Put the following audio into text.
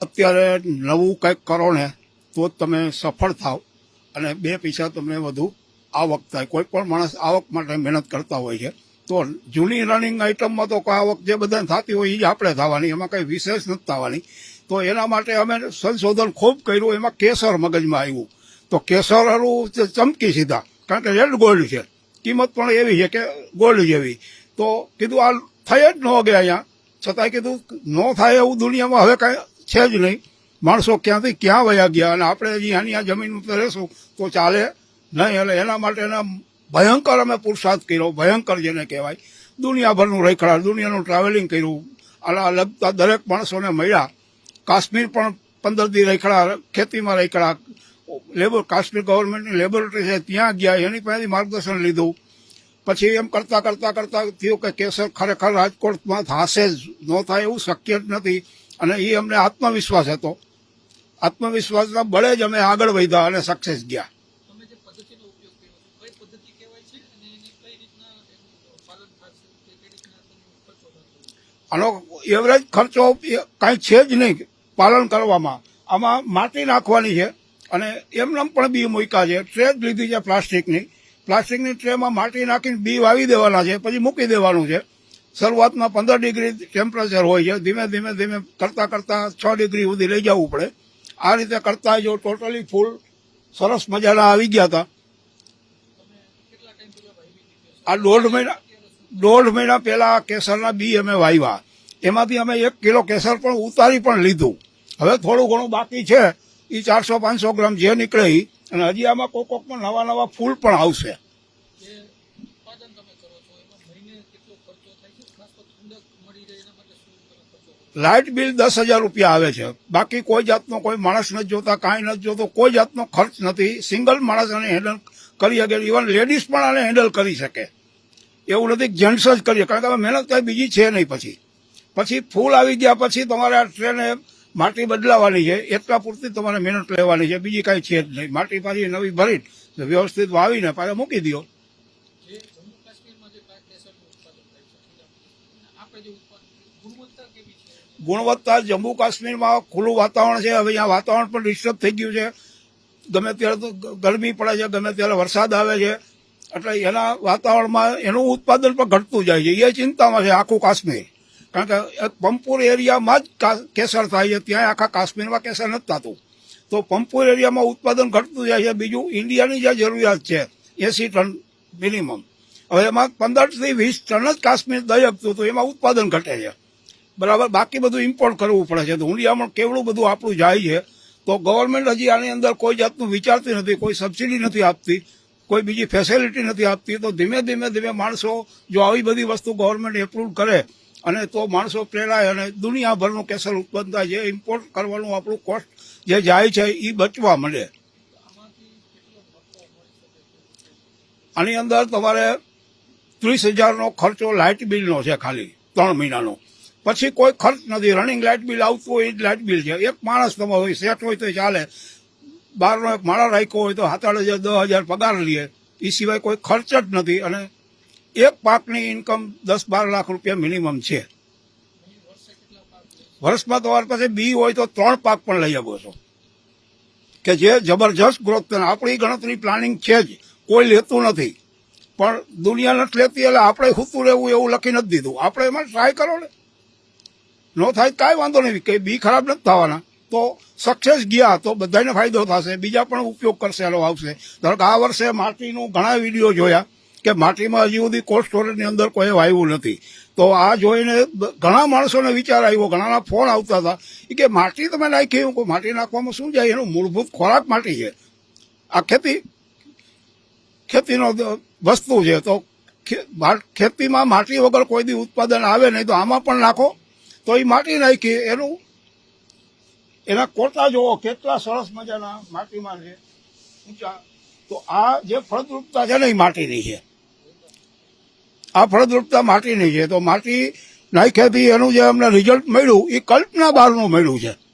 અત્યારે નવું કંઈક કરો ને, તો જ તમે સફળ થાવ. અને બે પૈસા તમને વધુ આવક થાય. કોઈ પણ માણસ આવક માટે મહેનત કરતા હોય છે. તો જૂની રનિંગ આઇટમમાં તો આવક જે બધાને થતી હોય એ જ આપણે થવાની. એમાં કંઈ વિશેષ નથી થવાની. તો એના માટે અમે સંશોધન ખૂબ કર્યું. એમાં કેસર મગજમાં આવ્યું. તો કેસર ચમકી સીધા. કારણ કે રેડ ગોલ્ડ છે. કિંમત પણ એવી છે કે ગોલ્ડ જેવી. તો કીધું આ થઈ જ ન ગયા અહીંયા. છતાંય કીધું, ન થાય એવું દુનિયામાં હવે કાંઈ છે જ નહીં. માણસો ક્યાંથી ક્યાં વયા ગયા અને આપણે હજી આની આ જમીન ઉપર રહેશું તો ચાલે? નહીં, એટલે એના માટેના ભયંકર અમે પુરુષાર્થ કર્યો. ભયંકર જેને કહેવાય. દુનિયાભરનું રેખડા દુનિયાનું ટ્રાવેલિંગ કર્યું. આના લગતા દરેક માણસોને મળ્યા. કાશ્મીર પણ પંદર દી રેખડા, ખેતીમાં રેખડા. લેબર કાશ્મીર ગવર્મેન્ટની લેબોરેટરી છે, ત્યાં ગયા, એની પાસેથી માર્ગદર્શન લીધું. પછી એમ કરતાં કરતાં કરતાં થયું કે કેસર ખરેખર રાજકોટમાં થશે જ. ન થાય એવું શક્ય જ નથી. અને એ અમને આત્મવિશ્વાસ હતો. આત્મવિશ્વાસના બળે જ અમે આગળ વધ્યા અને સક્સેસ ગયા. આનો એવરેજ ખર્ચો કાંઈ છે જ નહીં પાલન કરવામાં. આમાં માટી નાખવાની છે અને એમનામ પણ બી મૂક્યા છે. ટ્રે જ લીધી છે પ્લાસ્ટિકની. પ્લાસ્ટિકની ટ્રેમાં માટી નાખીને બી વાવી દેવાના છે પછી મૂકી દેવાનું છે. શરૂઆતમાં પંદર ડિગ્રી ટેમ્પરેચર હોય છે. ધીમે ધીમે ધીમે કરતાં કરતાં છ ડિગ્રી સુધી લઈ જવું પડે. આ રીતે કરતાં જો ટોટલી ફૂલ સરસ મજાના આવી ગયા હતા. આ દોઢ મહિના દોઢ મહિના પહેલા કેસરના બી અમે વાવ્યા. એમાંથી અમે એક કિલો કેસર પણ ઉતારી પણ લીધું. હવે થોડું ઘણું બાકી છે. એ ચારસો પાંચસો ગ્રામ જે નીકળે અને હજી આમાં કોક કોકમાં નવા નવા ફૂલ પણ આવશે જે ઉત્પાદન તમે કરો છો એમાં મહિને કેટલો ખર્ચો થાય છે ખાસ તો ઠંડક મળી રહે એના માટે શું તમે ખર્ચો કરો લાઇટ બિલ દસ હજાર રૂપિયા આવે છે. બાકી કોઈ જાતનો કોઈ માણસ નથી જોતા, કાંઈ નથી જોતો, કોઈ જાતનો ખર્ચ નથી. સિંગલ માણસ આને હેન્ડલ કરી શકે ઇવન લેડીઝ પણ આને હેન્ડલ કરી શકે. એવું નથી જેન્ટ્સ જ કરીએ, કારણ કે મહેનત કાંઈ બીજી છે નહીં પછી. પછી ફૂલ આવી ગયા પછી તમારે આ ટ્રેને માટી બદલાવાની છે, એટલા પૂરતી તમારે મહેનત લેવાની છે, બીજી કાંઈ છે જ નહીં. માટી પાછી નવી ભરી વ્યવસ્થિત વાવીને પાછા મૂકી દો ગુણવત્તા જમ્મુ કાશ્મીરમાં ખુલ્લું વાતાવરણ છે. હવે અહીંયા વાતાવરણ પણ ડિસ્ટર્બ થઈ ગયું છે. ગમે ત્યારે તો ગરમી પડે છે, ગમે ત્યારે વરસાદ આવે છે. એટલે એના વાતાવરણમાં એનું ઉત્પાદન પણ ઘટતું જાય છે. એ ચિંતામાં છે આખું કાશ્મીર. કારણ કે પંપુર એરિયામાં જ કેસર થાય છે. ત્યાં આખા કાશ્મીરમાં કેસર નથી થતું. તો પંપુર એરિયામાં ઉત્પાદન ઘટતું જાય છે. બીજું ઇન્ડિયાની જે જરૂરિયાત છે. AC ton minimum. હવે એમાં પંદરથી વીસ ટન જ કાશ્મીર દઈ આપતું તો એમાં ઉત્પાદન ઘટે છે. બરાબર, બાકી બધું ઇમ્પોર્ટ કરવું પડે છે. તો ઊંડિયામાં કેવડું બધું આપણું જાય છે, તો ગવર્મેન્ટ હજી આની અંદર કોઈ જાતનું વિચારતી નથી, કોઈ સબસિડી નથી આપતી, કોઈ બીજી ફેસિલિટી નથી આપતી. તો ધીમે ધીમે ધીમે માણસો જો આવી બધી વસ્તુ ગવર્મેન્ટ એપ્રુવ કરે, અને તો માણસો પ્રેરાય અને દુનિયાભરનું કેસર ઉત્પન્ન થાય છે ઇમ્પોર્ટ કરવાનું આપણું કોસ્ટ જે જાય છે એ બચવા મળે આની અંદર તમારે ત્રીસ હજારનો ખર્ચો લાઇટ બિલનો છે ખાલી, ત્રણ મહિનાનો. પછી કોઈ ખર્ચ નથી. રનિંગ લાઇટ બિલ આવતું હોય એ જ લાઇટ બિલ છે. એક માણસ તમે હોય, સેટ હોય તો ચાલે. બહારનો એક માળા રાખ્યો હોય તો સાત હજાર દસ હજાર પગાર લઈએ. એ સિવાય કોઈ ખર્ચ જ નથી અને એક પાકની ઇન્કમ દસ બાર લાખ રૂપિયા મિનિમમ છે. વર્ષમાં તમારી પાસે બી હોય તો ત્રણ પાક પણ લઈ શકો છો. કે જે જબરજસ્ત ગ્રોથ આપણી ગણતરી પ્લાનિંગ છે જ. કોઈ લેતું નથી. પણ દુનિયા નથી લેતી એટલે આપણે ખૂતું રહેવું એવું લખી નથી દીધું. આપણે એમાં ટ્રાય કરો ને. ન થાય કાંઈ વાંધો નહીં. કંઈ બી ખરાબ નથી થવાના. તો સક્સેસ ગયા તો બધાને ફાયદો થશે. બીજા પણ ઉપયોગ કરશે એનો આવશે. ધારો કે આ વર્ષે માટીનું ઘણા વીડિયો જોયા કે માટીમાં હજી સુધી કોલ્ડ સ્ટોરેજની અંદર કોઈ વાવ્યું નથી. તો આ જોઈને ઘણા માણસોને વિચાર આવ્યો ઘણાના ફોન આવતા હતા. કે માટી તમે નાખી કહું, માટી નાખવામાં શું જાય? એનું મૂળભૂત ખોરાક માટી છે. આ ખેતી ખેતીનો વસ્તુ છે. તો ખેતીમાં માટી વગર કોઈ દી ઉત્પાદન આવે નહીં તો આમાં પણ નાખો. તો એ માટી નાખી, એનું, એના કોટા જોવો, કેટલા સરસ મજાના માટીમાં છે. ઊંચા. તો આ જે ફળદ્રુપતા છે ને એ માટીની છે. આ ફળદ્રુપતા માટીની છે. તો માટી નાખ્યાથી એનું જે અમને રિઝલ્ટ મળ્યું એ કલ્પના બહારનું મળ્યું છે.